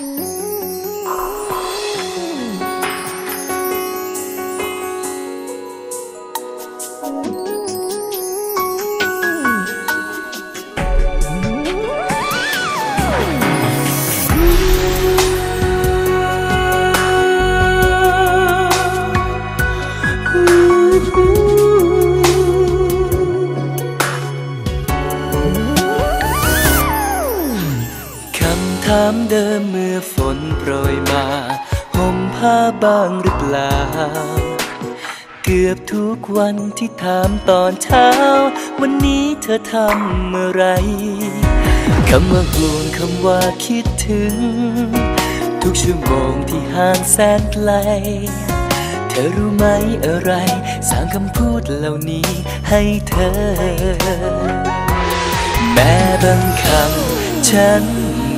คามเดิมเมื่อฝนโปรยมาห่มผ้าบ้างหรือเปล่า เกือบทุกวันที่ถามตอนเช้า วันนี้เธอทำอะไรคำว่าห่วงคำว่าคิดถึง ทุกชั่วโมงที่ห่างแสนไกล เธอรู้ไหมอะไร สร้างคำพูดเหล่านี้ให้เธอ แม้บางคำฉัน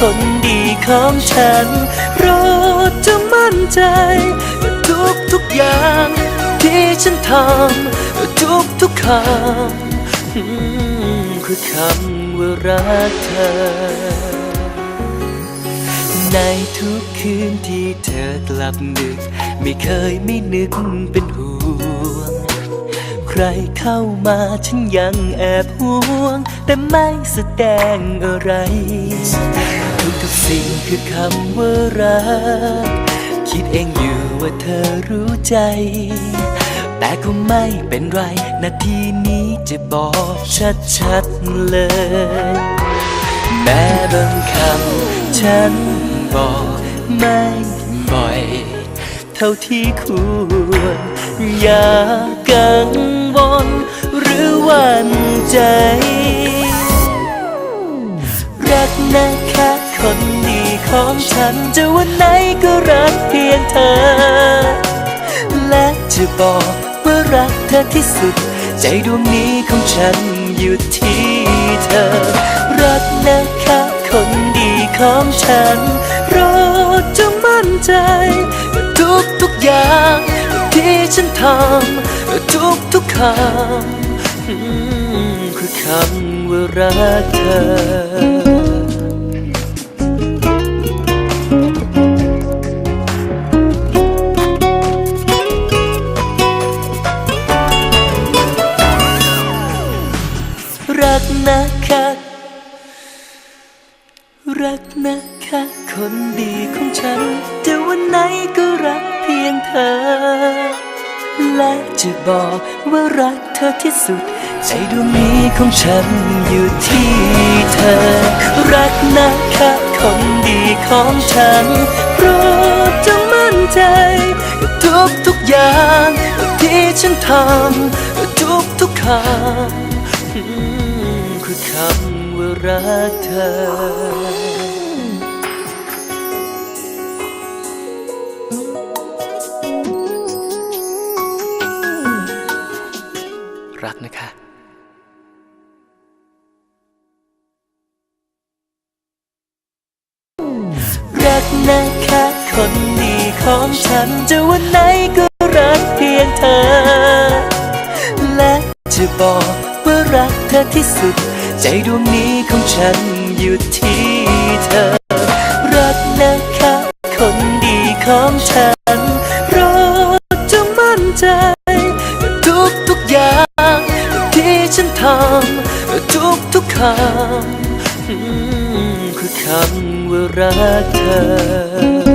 คนดีของฉันโปรดจะมั่นใจว่าทุกทุกอย่าง ที่ฉันทำทุกทุกคำคือคำว่ารักเธอ ในทุกคืนที่เธอกลับดึก ไม่เคยไม่นึกเป็นห่วงใครเข้ามาฉันยังแอบห่วง แต่ไม่แสดงอะไร ทุกสิ่งคือคำว่ารัก คิดเองอยู่ว่าเธอรู้ใจ แต่ก็ไม่เป็นไร นาทีนี้จะบอกชัดๆเลย แม้บางคำฉันบอกไม่บ่อย เท่าที่ควร อย่ากังวลหรือวันใจ ฉันจะวันไหนก็รักเพียงเธอ และจะบอกว่ารักเธอที่สุด ใจดวงนี้ของฉันอยู่ที่เธอ รักนะคะคนดีของฉันโปรดจงมั่นใจว่าทุกทุกๆอย่างที่ฉันทำทุกทุกๆคำคือคำว่ารักเธอ รักนะคะ รักนะคะ คนดีของฉันจะวันไหนก็รักเพียงเธอ และจะบอกว่ารักเธอที่สุด ใจดวงนี้ของฉันอยู่ที่เธอ รักนะคะคนดีของฉันโปรดจงมั่นใจกับทุกทุกอย่างที่ฉันทำทุกทุกคำ คือคำว่ารักเธอรักนะคะรักนะคะคนดีของฉันจะวันไหนก็รักเพียงเธอ และจะบอกว่ารักเธอที่สุด ใจดวงนี้ของฉันอยู่ที่เธอ รักนะคะคนดีของฉันโปรดจงมั่นใจ ทุกทุกๆอย่าง ที่ฉันทำทุกทุกๆคำคือคำว่ารักเธอ